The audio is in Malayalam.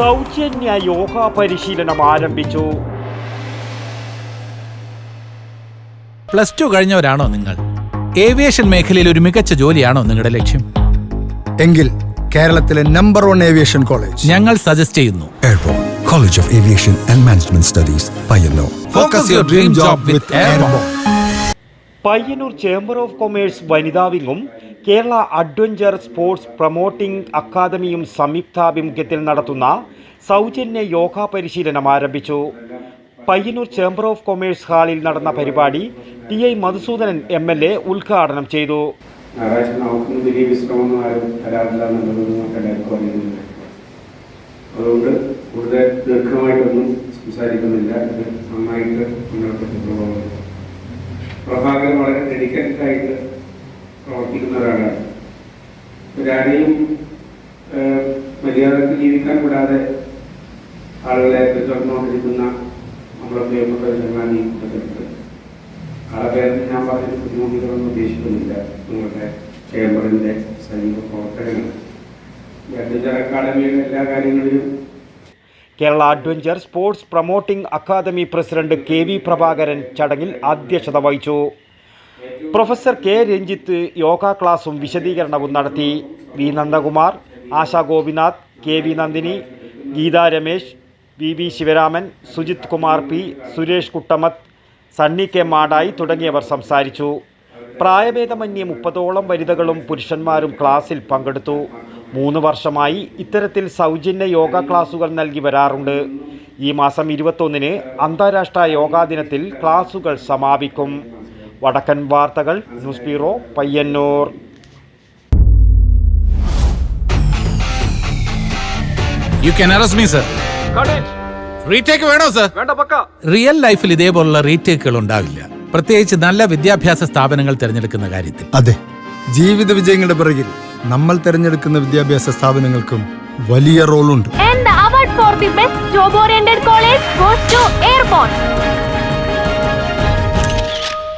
സൗജന്യ യോഗ പരിശീലനം ആരംഭിച്ചു. പ്ലസ് ടു കഴിഞ്ഞവരാണോ നിങ്ങൾ? ഏവിയേഷൻ മേഖലയിൽ ഒരു മികച്ച ജോലിയാണോ നിങ്ങളുടെ ലക്ഷ്യം? എങ്കിൽ കേരളത്തിലെ നമ്പർ വൺ ഏവിയേഷൻ കോളേജ് ഞങ്ങൾ സജസ്റ്റ് ചെയ്യുന്നു. Airport college of aviation and management studies Payyanur focus your dream job with airport Payyanur chamber of commerce വനിതാ വിങ്ങും കേരള അഡ്വഞ്ചർ സ്പോർട്സ് പ്രൊമോട്ടിംഗ് അക്കാദമിയും സംയുക്താഭിമുഖ്യത്തിൽ നടത്തുന്ന സൗജന്യ യോഗ പരിശീലനം ആരംഭിച്ചു. പയ്യന്നൂർ ചേംബർ ഓഫ് കൊമേഴ്സ് ഹാളിൽ നടന്ന പരിപാടി T I Madhusoodanan M L A ഉദ്ഘാടനം ചെയ്തു. സംസാരിക്കുന്നില്ല. പ്രഭാകരൻ വളരെ ആയിട്ട് ഒരാളെയും മര്യാദയ്ക്ക് ജീവിക്കാൻ വിടാതെ ആളുകളെ പിന്തുടർന്നുകൊണ്ടിരിക്കുന്ന നമ്മുടെ പ്രിയപ്പെട്ട ചങ്ങാതി കൂട്ടത്തിലുണ്ട്. ആളെ പേരിൽ ഞാൻ പറഞ്ഞ ബുദ്ധിമുട്ടുകളൊന്നും ഉദ്ദേശിക്കുന്നില്ല. നിങ്ങളുടെ ചേംബറിന്റെ സൈനിക കാര്യങ്ങളിലും Kerala adventure sports promoting academy president K V Prabhakaran ചടങ്ങിൽ അധ്യക്ഷത വഹിച്ചു. പ്രൊഫസർ കെ രഞ്ജിത്ത് യോഗ ക്ലാസും വിശദീകരണവും നടത്തി. V Nandakumar Asha Gopinath K V Nandini Geetha Ramesh V V Sivaraman Sujith Kumar P Suresh Kuttamath Sunny K Madayi തുടങ്ങിയവർ സംസാരിച്ചു. പ്രായഭേദമന്യേ മുപ്പതോളം വനിതകളും പുരുഷന്മാരും ക്ലാസ്സിൽ പങ്കെടുത്തു. മൂന്ന് വർഷമായി ഇത്തരത്തിൽ സൗജന്യ യോഗ ക്ലാസുകൾ നൽകി വരാറുണ്ട്. ഈ മാസം ഇരുപത്തൊന്നിന് അന്താരാഷ്ട്ര യോഗാ ദിനത്തിൽ ക്ലാസുകൾ സമാപിക്കും. വടക്കൻ വാർത്തകൾ news bureau Payyanur. You can arrest me sir retake വേണോ സർ വേണ്ട പക്ക. റിയൽ ലൈഫിൽ ഇതേപോലുള്ള റീടേക്കുകൾ ഉണ്ടാവില്ല. പ്രത്യേകിച്ച് നല്ല വിദ്യാഭ്യാസ സ്ഥാപനങ്ങൾ തിരഞ്ഞെടുക്കുന്ന കാര്യത്തിൽ. അതെ. ജീവിത വിജയങ്ങളുടെ പിറകിൽ നമ്മൾ തിരഞ്ഞെടുക്കുന്ന വിദ്യാഭ്യാസ സ്ഥാപനങ്ങൾക്കും വലിയ റോളുണ്ട്. And the award for the best job oriented college goes to Airborne.